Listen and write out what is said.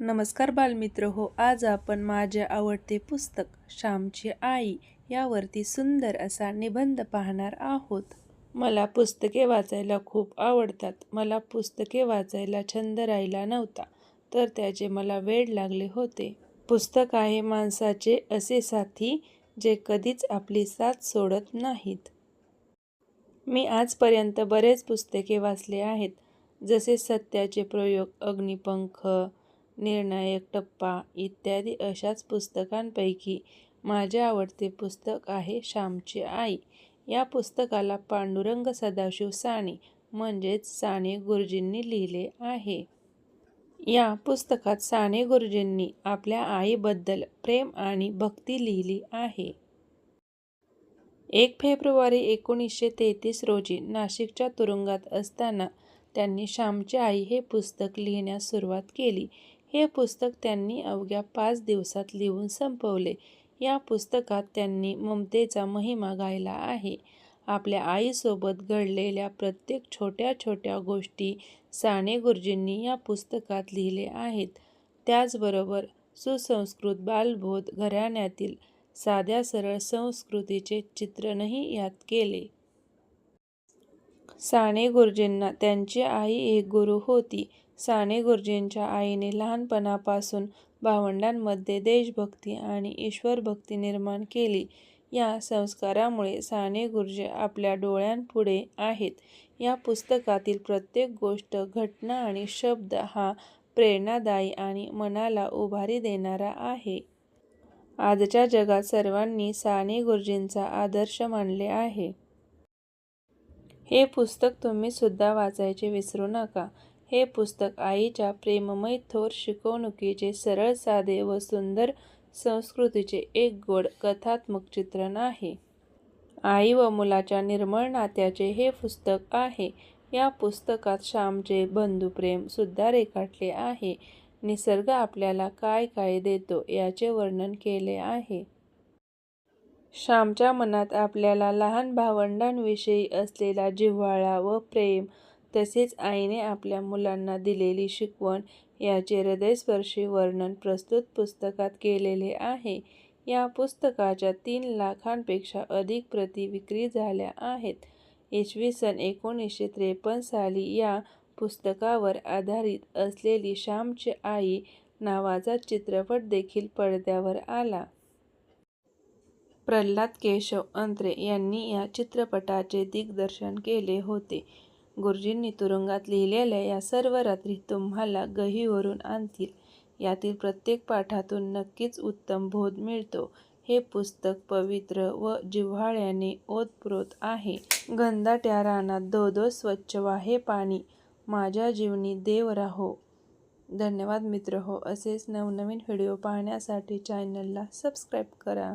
नमस्कार बालमित्र हो आज आपण माझे आवडते पुस्तक श्यामची आई यावरती सुंदर असा निबंध पाहणार आहोत. मला पुस्तके वाचायला खूप आवडतात. मला पुस्तके वाचायला छंद राहिला नव्हता तर त्याचे मला वेड लागले होते. पुस्तक आहे माणसाचे असे साथी जे कधीच आपली साथ सोडत नाहीत. मी आजपर्यंत बरेच पुस्तके वाचले आहेत जसे सत्याचे प्रयोग अग्निपंख निर्णायक टप्पा इत्यादी अशाच पुस्तकांपैकी माझे आवडते पुस्तक आहे श्यामची आई. या पुस्तकाला पांडुरंग सदाशिव साने म्हणजेच साने गुरुजींनी लिहिले आहे. या पुस्तकात साने गुरुजींनी आपल्या आईबद्दल प्रेम आणि भक्ती लिहिली आहे. एक फेब्रुवारी एकोणीसशे तेहतीस रोजी नाशिकच्या तुरुंगात असताना त्यांनी श्यामची आई हे पुस्तक लिहिण्यास सुरुवात केली. हे पुस्तक त्यांनी अवघ्या पाच दिवसात लिहून संपवले. या पुस्तकात त्यांनी ममतेचा महिमा गायला आहे. आपल्या आईसोबत घडलेल्या प्रत्येक छोट्या छोट्या गोष्टी साने गुरुजींनी या पुस्तकात लिहिले आहेत. त्याचबरोबर सुसंस्कृत बालबोध घराण्यातील साध्या सरळ संस्कृतीचे चित्रणही यात केले. साने गुरुजींना त्यांची आई एक गुरु होती. साने गुरुजींच्या आईने लहानपणापासून भावंडांमध्ये देशभक्ती आणि ईश्वरभक्ती निर्माण केली. या संस्कारामुळे साने गुरुजी आपल्या डोळ्यांपुढे आहेत. या पुस्तकातील प्रत्येक गोष्ट घटना आणि शब्द हा प्रेरणादायी आणि मनाला उभारी देणारा आहे. आजच्या जगात सर्वांनी साने गुरुजींचा आदर्श मानले आहे. हे पुस्तक तुम्ही सुद्धा वाचायचे विसरू नका. हे पुस्तक आईच्या प्रेममय थोर शिकवणुकीचे सरळ साधे व सुंदर संस्कृतीचे एक गोड कथात्मक चित्रण आहे. आई व मुलाच्या निर्मळ नात्याचे हे पुस्तक आहे. या पुस्तकात श्यामचे बंधुप्रेम सुद्धा रेखाटले आहे. निसर्ग आपल्याला काय काय देतो याचे वर्णन केले आहे. श्यामच्या मनात आपल्याला लहान भावंडांविषयी असलेला जिव्हाळा व प्रेम तसेच आईने आपल्या मुलांना दिलेली शिकवण याचे हृदयस्पर्शी वर्णन प्रस्तुत पुस्तकात केलेले आहे. या पुस्तकाच्या तीन लाखांपेक्षा अधिक प्रती विक्री झाल्या आहेत. इसवी सन एकोणीसशे त्रेपन्न साली या पुस्तकावर आधारित असलेली श्यामची आई नावाचा चित्रपट देखील पडद्यावर आला. प्रल्हाद केशव अंत्रे यांनी या चित्रपटाचे दिग्दर्शन केले होते. गुरुजींनी तुरुंगात लिहिलेल्या या सर्व रात्री तुम्हाला गहीवरून आणतील. यातील प्रत्येक पाठातून नक्कीच उत्तम बोध मिळतो. हे पुस्तक पवित्र व जिव्हाळ्याने ओतप्रोत आहे. गंधाट्या रानात दोदो स्वच्छ वाहे पाणी. माझ्या जीवनी देव राहो. धन्यवाद मित्र हो असेच नवनवीन व्हिडिओ पाहण्यासाठी चॅनलला सबस्क्राईब करा.